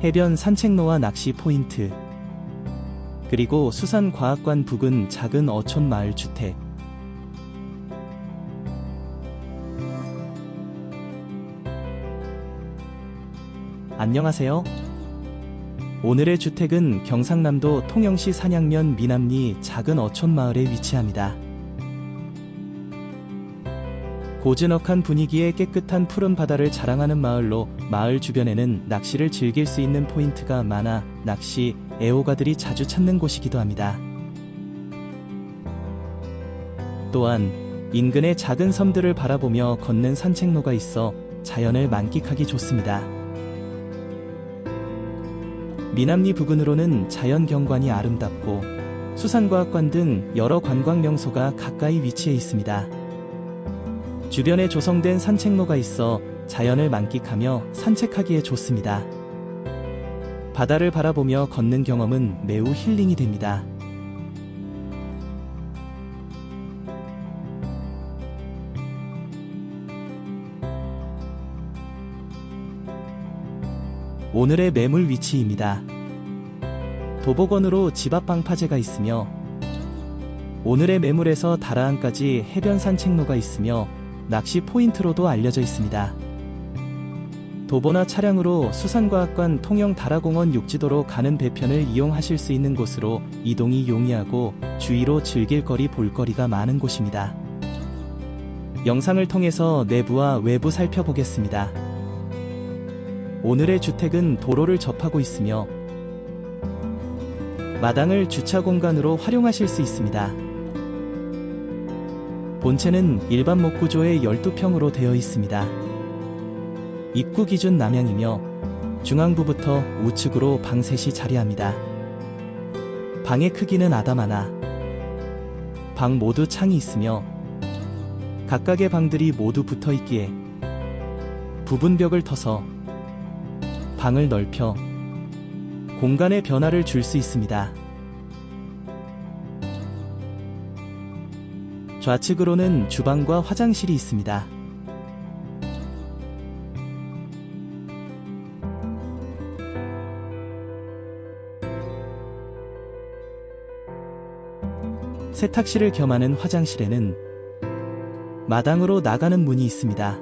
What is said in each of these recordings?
해변 산책로와 낚시 포인트, 그리고 수산과학관 부근 작은 어촌 마을 주택. 안녕하세요. 오늘의 주택은 경상남도 통영시 산양면 미남리 작은 어촌 마을에 위치합니다. 고즈넉한 분위기에 깨끗한 푸른 바다를 자랑하는 마을로 마을 주변에는 낚시를 즐길 수 있는 포인트가 많아 낚시 애호가들이 자주 찾는 곳이기도 합니다. 또한 인근의 작은 섬들을 바라보며 걷는 산책로가 있어 자연을 만끽하기 좋습니다. 미남리 부근으로는 자연 경관이 아름답고 수산과학관 등 여러 관광 명소가 가까이 위치해 있습니다. 주변에 조성된 산책로가 있어 자연을 만끽하며 산책하기에 좋습니다. 바다를 바라보며 걷는 경험은 매우 힐링이 됩니다. 오늘의 매물 위치입니다. 도보건으로 집 앞 방파제가 있으며 오늘의 매물에서 다라항까지 해변 산책로가 있으며 낚시 포인트로도 알려져 있습니다. 도보나 차량으로 수산과학관 통영 다라공원 육지도로 가는 배편을 이용하실 수 있는 곳으로 이동이 용이하고 주위로 즐길 거리 볼거리가 많은 곳입니다. 영상을 통해서 내부와 외부 살펴보겠습니다. 오늘의 주택은 도로를 접하고 있으며 마당을 주차 공간으로 활용하실 수 있습니다. 본체는 일반 목구조의 12평으로 되어 있습니다. 입구 기준 남향이며 중앙부부터 우측으로 방 셋이 자리합니다. 방의 크기는 아담 하나. 방 모두 창이 있으며 각각의 방들이 모두 붙어 있기에 부분 벽을 터서 방을 넓혀 공간의 변화를 줄 수 있습니다. 좌측으로는 주방과 화장실이 있습니다. 세탁실을 겸하는 화장실에는 마당으로 나가는 문이 있습니다.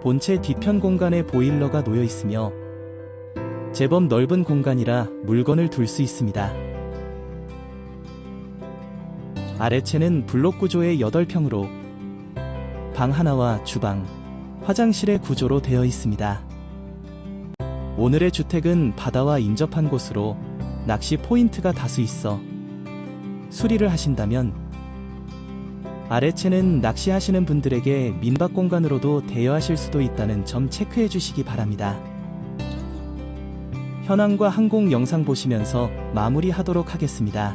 본체 뒤편 공간에 보일러가 놓여 있으며 제법 넓은 공간이라 물건을 둘 수 있습니다. 아래채는 블록 구조의 8평으로 방 하나와 주방, 화장실의 구조로 되어 있습니다. 오늘의 주택은 바다와 인접한 곳으로 낚시 포인트가 다수 있어 수리를 하신다면 아래채는 낚시하시는 분들에게 민박 공간으로도 대여하실 수도 있다는 점 체크해 주시기 바랍니다. 현황과 항공 영상 보시면서 마무리하도록 하겠습니다.